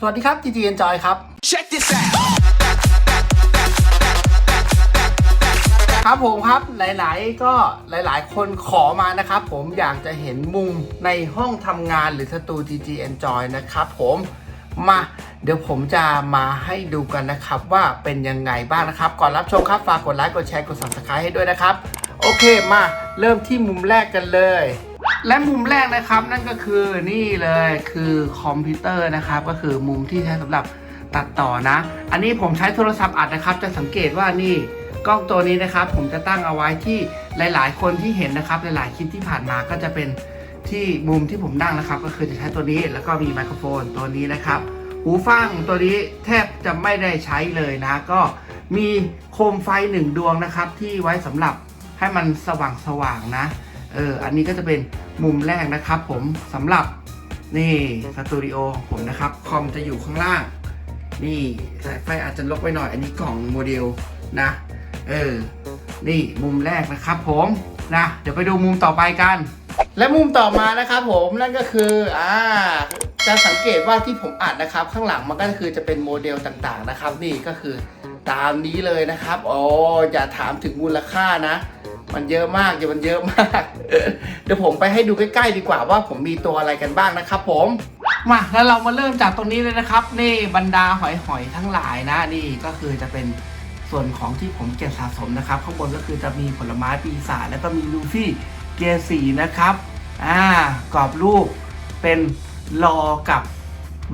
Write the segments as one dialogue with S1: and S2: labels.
S1: สวัสดีครับ GG Enjoy ครับ
S2: Check this out.
S1: ครับผมครับหลายๆ ก็หลายๆ คนขอมานะครับ ผมอยากจะเห็นมุมในห้องทำงานหรือสตู GG Enjoy นะครับผมมาเดี๋ยวผมจะมาให้ดูกันนะครับ ว่าเป็นยังไงบ้างนะครับ ก่อนรับชมครับ ฝากกดไลค์กดแชร์กด subscribe ให้ด้วยนะครับ โอเคมาเริ่มที่มุมแรกกันเลย และมุมแรกนะครับนั่นก็คือนี่เลยคือคอมพิวเตอร์นะครับ ก็คือมุมที่ใช้สำหรับตัดต่อนะ อันนี้ผมใช้โทรศัพท์อัดนะครับ จะสังเกตว่านี่กล้องตัวนี้นะครับ ผมจะตั้งเอาไว้ที่หลาย ๆ คนที่เห็นนะครับ หลาย ๆ คลิปที่ผ่านมาก็จะเป็นที่มุมที่ผมนั่งนะครับ ก็คือจะใช้ตัวนี้แล้วก็มีไมโครโฟนตัวนี้นะครับ หูฟังตัวนี้แทบจะไม่ได้ใช้เลยนะ ก็มีโคมไฟหนึ่งดวงนะครับ ที่ไว้สำหรับให้มันสว่างๆนะ เอออันนี้ก็จะเป็นมุมแรกนะครับ ผมสำหรับนี่สตูดิโอของผมนะครับคอมจะอยู่ข้างล่าง นี่สายไฟอาจจะลกไปหน่อย อันนี้กล่องโมเดลนะเออนี่มุมแรกนะครับ ผมนะเดี๋ยวไปดูมุมต่อไปกัน และมุมต่อมานะครับ ผมนั่นก็คืออ่าจะสังเกตว่าที่ผมอัดนะครับ ข้างหลังมันก็คือจะเป็นโมเดลต่างๆนะครับ นี่ก็คือตามนี้เลยนะครับโอ้อย่าถามถึงมูลค่านะ มันเยอะมากอย่ามันเยอะมาก เดี๋ยวผมไปให้ดูใกล้ๆดีกว่าว่าผมมีตัวอะไรกันบ้างนะครับผมมาแล้วเรามาเริ่มจากตรงนี้เลยนะครับ นี่บรรดาหอยๆทั้งหลายนะนี่ก็คือจะเป็นส่วนของที่ผมเก็บสะสมนะครับ ข้างบนก็คือจะมีผลไม้ปีศาจแล้วก็มีลูฟี่เกียร์สีนะครับอ่ากรอบรูปเป็นรอกับ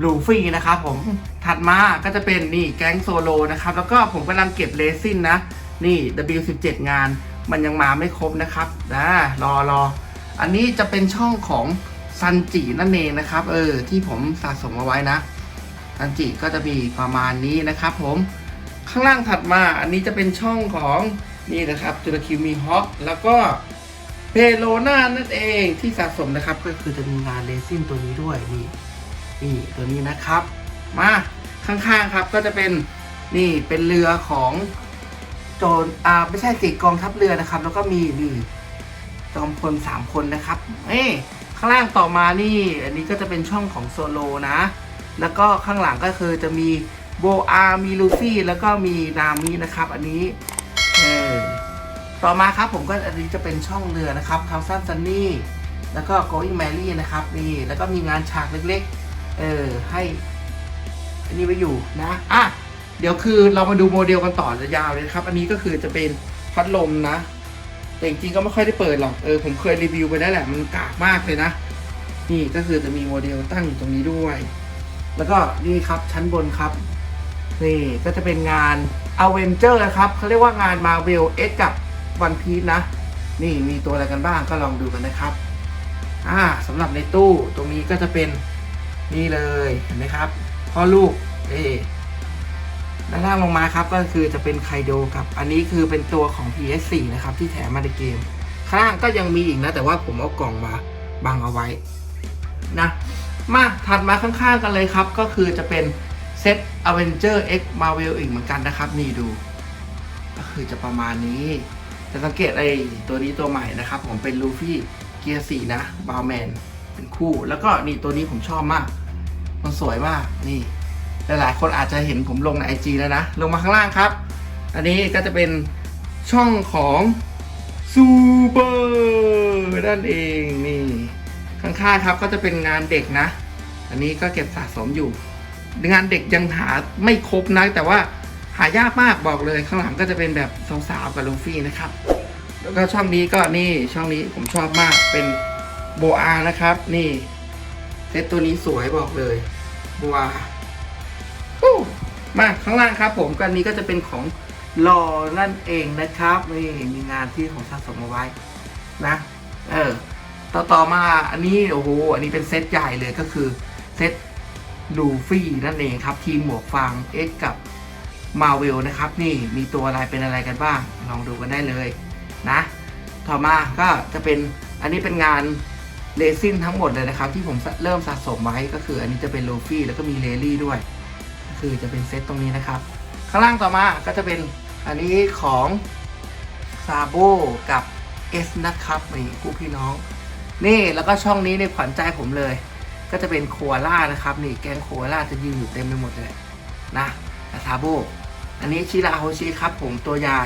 S1: ลูฟี่นะครับผมถัดมาก็จะเป็นนี่แก๊งโซโลนะครับ แล้วก็ผมกำลังเก็บเลซินนะ นี่ W17 งาน มันยังมาไม่ครบนะครับนะรอรออันนี้จะเป็นช่องของซันจินั่นเองนะครับ เออ ที่ผมสะสมเอาไว้นะซันจิก็จะมีประมาณนี้นะครับผมข้างล่างถัดมาอันนี้จะเป็นช่องของนี่นะครับจุลคิวมีฮอกแล้วก็เพโลนานั่นเองที่สะสมนะครับ ก็คือจะมีงานเลซินตัวนี้ด้วยนี่นี่ตัวนี้นะครับ มาข้างๆครับก็จะเป็นนี่เป็นเรือของ โจรอ่าไม่ใช่สิกองทัพเรือนะครับ แล้วก็มีนี่จอมพลสามคนนะครับเอ้ยข้างล่างต่อมานี่ อันนี้ก็จะเป็นช่องของโซโลนะ แล้วก็ข้างหลังก็คือจะมีโบอามีลูฟี่ แล้วก็มีนามินะครับ อันนี้เออต่อมาครับผมก็อันนี้จะเป็นช่องเรือนะครับคาวซันซันนี่แล้วก็โกอิงแมรี่นะครับนี่แล้วก็มีงานฉากเล็กๆ เออให้อันนี้ไว้อยู่นะอะ เดี๋ยวคือเรามาดูโมเดลกันต่อจะยาวเลยครับ อันนี้ก็คือจะเป็นพัดลมนะ แต่จริงๆก็ไม่ค่อยได้เปิดหรอก เออผมเคยรีวิวไปแล้แหละ มันกากมากเลยนะ นี่ก็คือจะมีโมเดลตั้งอยู่ตรงนี้ด้วย แล้วก็นี่ครับชั้นบนครับ นี่ก็จะเป็นงาน a v e n g e r นะครับเขาเรียกว่างาน Marvel X กับ One Piece นะ นี่มีตัวอะไรกันบ้างก็ลองดูกันนะครับ อ่าสำหรับในตู้ตรงนี้ก็จะเป็นนี่เลยเห็นไหมครับพ่อลูกเอ ด้านล่างลงมาครับก็คือจะเป็นไคโดครับ อันนี้คือเป็นตัวของ PS4 นะครับที่แถมมาในเกม ข้างล่างก็ยังมีอีกนะ แต่ว่าผมเอากล่องมาบังเอาไว้นะ มาถัดมาข้างๆกันเลยครับ ก็คือจะเป็นเซต Avenger X Marvel อีกเหมือนกันนะครับ นี่ดู ก็คือจะประมาณนี้ จะสังเกตไอ้ตัวนี้ตัวใหม่นะครับ ผมเป็นลูฟี่เกียร์สีนะบาวแมนเป็นคู่ แล้วก็นี่ตัวนี้ผมชอบมาก มันสวยมากนี่ หลายๆ คนอาจจะเห็นผมลงใน IG แล้วนะ ลงมาข้างล่างครับ อันนี้ก็จะเป็นช่องของซูเปอร์นั่นเองนี่ข้างๆครับก็จะเป็นงานเด็กนะ อันนี้ก็เก็บสะสมอยู่ งานเด็กยังหาไม่ครบนะ แต่ว่าหายากมากบอกเลยข้างหลังก็จะเป็นแบบสาวๆกับลูฟี่นะครับ แล้วก็ช่องนี้ก็นี่ช่องนี้ผมชอบมากเป็นโบอานะครับ นี่เซตตัวนี้สวยบอกเลยโบอา มาข้างล่างครับผมกันนี้ก็จะเป็นของรอนั่นเองนะครับนี่มีงานที่ผมสะสมเอาไว้นะ เออ ต่อต่อมาอันนี้โอ้โหอันนี้เป็นเซตใหญ่เลยก็คือเซตลูฟี่นั่นเองครับ ทีมหมวกฟางเอ็กกับมาเวลนะครับ นี่มีตัวอะไรเป็นอะไรกันบ้าง ลองดูกันได้เลยนะ ต่อมาก็จะเป็นอันนี้เป็นงานเลซินทั้งหมดเลยนะครับ ที่ผมเริ่มสะสมไว้ก็คืออันนี้จะเป็นลูฟี่แล้วก็มีเลลี่ด้วย คือจะเป็นเซตตรงนี้นะครับ ข้างล่างต่อมาก็จะเป็นอันนี้ของซาโบกับเอสนะครับนี่คู่พี่น้อง นี่แล้วก็ช่องนี้ในขวัญใจผมเลย ก็จะเป็นโคอาล่านะครับ นี่แกงโคอาล่าจะยืนอยู่เต็มไปหมดเลยนะซาโบอันนี้ชิราโฮชิครับผมตัวใหญ่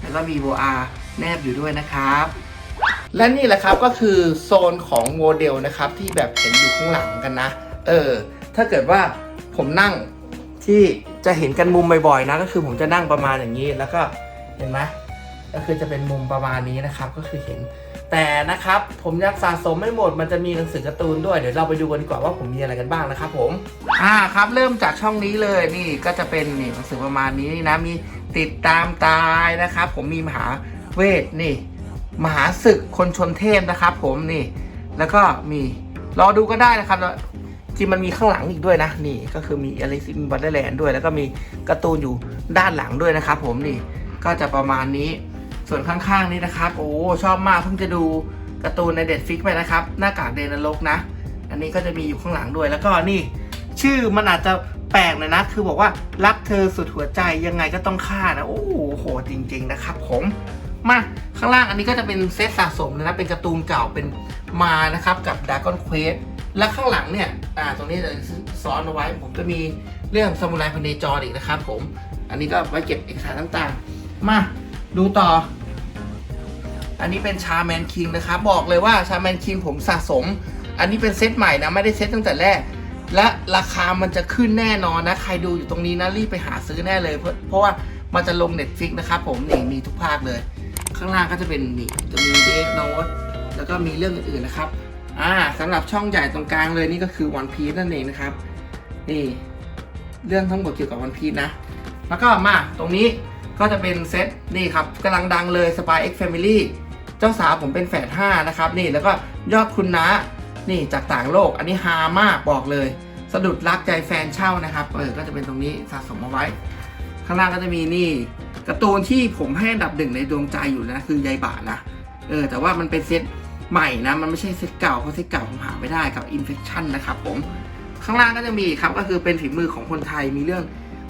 S1: แล้วก็มีโบอาแนบอยู่ด้วยนะครับ และนี่แหละครับก็คือโซนของโมเดลนะครับที่แบบเห็นอยู่ข้างหลังกันนะ เออ ถ้าเกิดว่าผมนั่ง ที่จะเห็นกันมุมบ่อยๆนะก็คือผมจะนั่งประมาณอย่างนี้ แล้วก็เห็นไหมก็คือจะเป็นมุมประมาณนี้นะครับก็คือเห็น แต่นะครับผมยังสะสมไม่หมดมันจะมีหนังสือการ์ตูนด้วยเดี๋ยวเราไปดูกันดีกว่าว่าผมมีอะไรกันบ้างนะครับผมอ่าครับเริ่มจากช่องนี้เลยนี่ก็จะเป็นนี่หนังสือประมาณนี้นะมีติดตามตายนะครับ ผมมีมหาเวทนี่ มหาศึกคนชนเทพนะครับ ผมนี่แล้วก็มีรอดูก็ได้นะครับ จริงมันมีข้างหลังอีกด้วยนะ นี่ก็คือมีอลิซินบัตเตอร์แลนด์ด้วย แล้วก็มีการ์ตูนอยู่ด้านหลังด้วยนะครับผมนี่ก็จะประมาณนี้ส่วนข้างๆนี้นะครับ โอ้ชอบมากเพิ่งจะดูการ์ตูนในเด็ดฟิกไปนะครับ หน้ากากเดนรกนะ อันนี้ก็จะมีอยู่ข้างหลังด้วยแล้วก็นี่ ชื่อมันอาจจะแปลกหน่อยนะ คือบอกว่ารักเธอสุดหัวใจยังไงก็ต้องฆ่านะโอ้โหจริง ๆ นะครับผมมาข้างล่างอันนี้ก็จะเป็นเซตสะสมนะเป็นการ์ตูนเก่าเป็นมานะครับกับด r a g o n Quest และข้างหลังเนี่ยอ่าตรงนี้จะซ้อนเอาไว้ ผมจะมีเรื่องซามูไรพเนจรอีกนะครับผม อันนี้ก็ไว้เก็บเอกสารต่างๆ มาดูต่อ อันนี้เป็นชาแมนคิงนะครับ บอกเลยว่าชาแมนคิงผมสะสม อันนี้เป็นเซตใหม่นะ ไม่ได้เซตตั้งแต่แรก และราคามันจะขึ้นแน่นอนนะ ใครดูอยู่ตรงนี้นะรีบไปหาซื้อแน่เลย เพราะเพราะว่ามันจะลง Netflix นะครับผมนี่มีทุกภาคเลย ข้างล่างก็จะเป็นนี่จะมีเด t โน e แล้วก็มีเรื่องอื่นๆนะครับ อ่าสำหรับช่องใหญ่ตรงกลางเลยนี่ก็คือ One Piece นั่นเองนะครับ นี่ เรื่องทั้งหมดเกี่ยวกับ One Piece นะ แล้วก็มาตรงนี้ก็จะเป็นเซตนี่ครับกำลังดังเลย Spy X Family เจ้าสาวผมเป็นแฝด5นะครับ นี่แล้วก็ยอดคุณนะนี่จากต่างโลก อันนี้ฮามากบอกเลย สะดุดรักใจแฟนเช่านะครับเออก็จะเป็นตรงนี้สะสมเอาไว้ ข้างล่างก็จะมีนี่การ์ตูนที่ผมให้อันดับหนึ่งในดวงใจอยู่นะคือยายบานะเออแต่ว่ามันเป็นเซต ใหม่นะ มันไม่ใช่เซตเก่าเพราะเซตเก่าผมหาไม่ได้กับ Infection นะครับผมข้างล่างก็จะมีครับก็คือเป็นฝีมือของคนไทยมีเรื่อง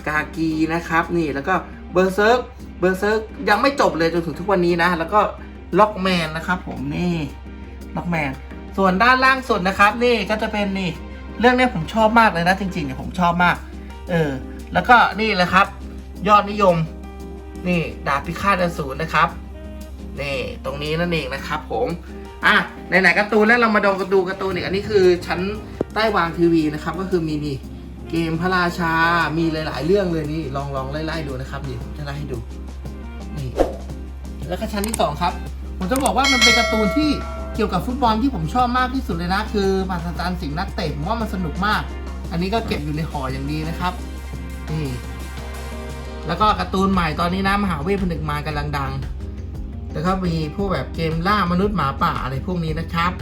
S1: กากีนะครับ นี่แล้วก็เบอร์เซิร์กเบอร์เซิร์กยังไม่จบเลยจนถึงทุกวันนี้นะ แล้วก็ล็อกแมนนะครับผมนี่ล็อกแมนส่วนด้านล่างสุดนะครับ นี่ก็จะเป็นนี่ เรื่องนี้ผมชอบมากเลยนะ จริงๆเนี่ยผมชอบมาก เออ แล้วก็นี่แหละครับ ยอดนิยม นี่ดาบพิฆาตอสูรนะครับนี่ตรงนี้นั่นเองนะครับผม อะไหนๆการ์ตูนแล้วเรามาดูการ์ตูนการ์ตูนอีกอันนี้คือชั้นใต้วางทีวีนะครับ ก็คือมีนี่เกมพระราชา มีหลาย ๆ เรื่องเลยนี่ลองลองไล่ๆดูนะครับนี่จะไล่ให้ดูนี่แล้วก็ชั้นที่สองครับ ผมจะบอกว่ามันเป็นการ์ตูนที่เกี่ยวกับฟุตบอลที่ผมชอบมากที่สุดเลยนะ คือมหัศจรรย์สิ่งนักเตะผมว่ามันสนุกมาก อันนี้ก็เก็บอยู่ในห่ออย่างดีนะครับนี่แล้วก็การ์ตูนใหม่ตอนนี้นะมหาเวทผนึกมากำลังดัง แล้วก็มีพวกแบบเกมล่ามนุษย์หมาป่าอะไรพวกนี้นะครับ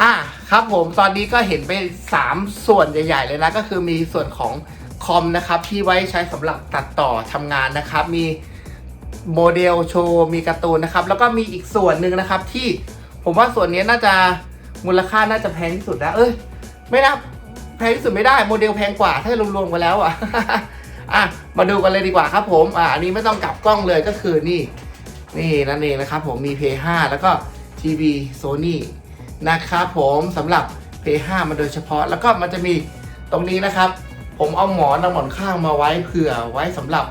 S1: อะครับผมตอนนี้ก็เห็นไป 3 ส่วนใหญ่ ๆ เลยนะก็คือมีส่วนของคอมนะครับที่ไว้ใช้สำหรับตัดต่อทำงานนะครับ มีโมเดลโชว์มีการ์ตูนนะครับ แล้วก็มีอีกส่วนหนึ่งนะครับที่ผมว่าส่วนนี้น่าจะมูลค่าน่าจะแพงที่สุดนะเอ้ยไม่นะแพงที่สุดไม่ได้โมเดลแพงกว่าถ้ารวมๆกันแล้วอะอะมาดูกันเลยดีกว่าครับผมอะอันนี้ไม่ต้องกลับกล้องเลยก็คือนี่ นี่นั่นเองนะครับผมมี p l 5แล้วก็ทีวี Sony นะครับผมสำหรับ p l 5มาโดยเฉพาะ แล้วก็มันจะมีตรงนี้นะครับ ผมเอาหมอนเอาหมอนข้างมาไว้เผื่อไว้สำหรับ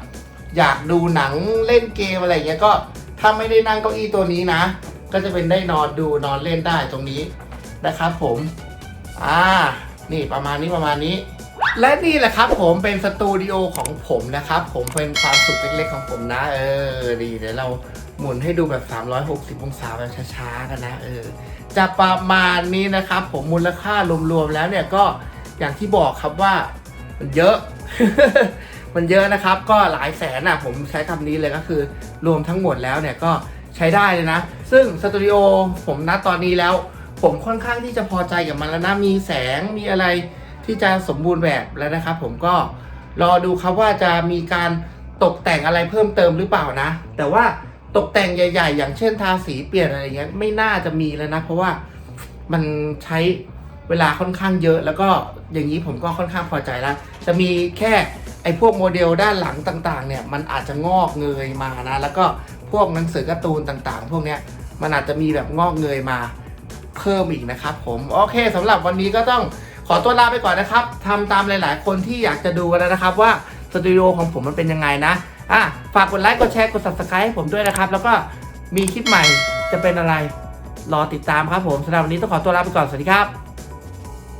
S1: อยากดูหนังเล่นเกมอะไรเงี้ยก็ถ้าไม่ได้นั่งเก้าอี้ตัวนี้นะ ก็จะเป็นได้นอนดูนอนเล่นได้ตรงนี้นะครับผม อ่า นี่ประมาณนี้ประมาณนี้ และนี่แหละครับผมเป็นสตูดิโอของผมนะครับ ผมเป็นความสุขเล็กๆของผมนะ เออดีเดี๋ยวเราหมุนให้ดูแบบ 360 องศาแบบช้าๆกันนะเออจะประมาณนี้นะครับ ผมมูลค่ารวมๆแล้วเนี่ยก็อย่างที่บอกครับว่ามันเยอะ มันเยอะนะครับ ก็หลายแสนอะผมใช้คำนี้เลยก็คือรวมทั้งหมดแล้วเนี่ยก็ใช้ได้เลยนะ ซึ่งสตูดิโอผมณตอนนี้แล้ว ผมค่อนข้างที่จะพอใจกับมันแล้วนะมีแสงมีอะไร ที่จะสมบูรณ์แบบแล้วนะครับ ผมก็รอดูครับว่าจะมีการตกแต่งอะไรเพิ่มเติมหรือเปล่านะ แต่ว่าตกแต่งใหญ่ ๆ อย่างเช่นทาสีเปลี่ยนอะไรเงี้ยไม่น่าจะมีแล้วนะ เพราะว่ามันใช้เวลาค่อนข้างเยอะ แล้วก็อย่างนี้ผมก็ค่อนข้างพอใจแล้วจะมีแค่ไอ้พวกโมเดลด้านหลังต่างๆ เนี่ยมันอาจจะงอกเงยมานะ แล้วก็พวกหนังสือการ์ตูนต่างๆ พวกเนี้ยมันอาจจะมีแบบงอกเงยมาเพิ่มอีกนะครับผม โอเคสำหรับวันนี้ก็ต้อง ขอตัวลาไปก่อนนะครับทำตามหลาย ๆ คนที่อยากจะดูกันแล้วนะครับว่าสตูดิโอของผมมันเป็นยังไงนะอะฝากกดไลค์กดแชร์กด subscribe ให้ผมด้วยนะครับ แล้วก็มีคลิปใหม่จะเป็นอะไร รอติดตามครับผมสำหรับวันนี้ต้องขอตัวลาไปก่อนสวัสดีครับ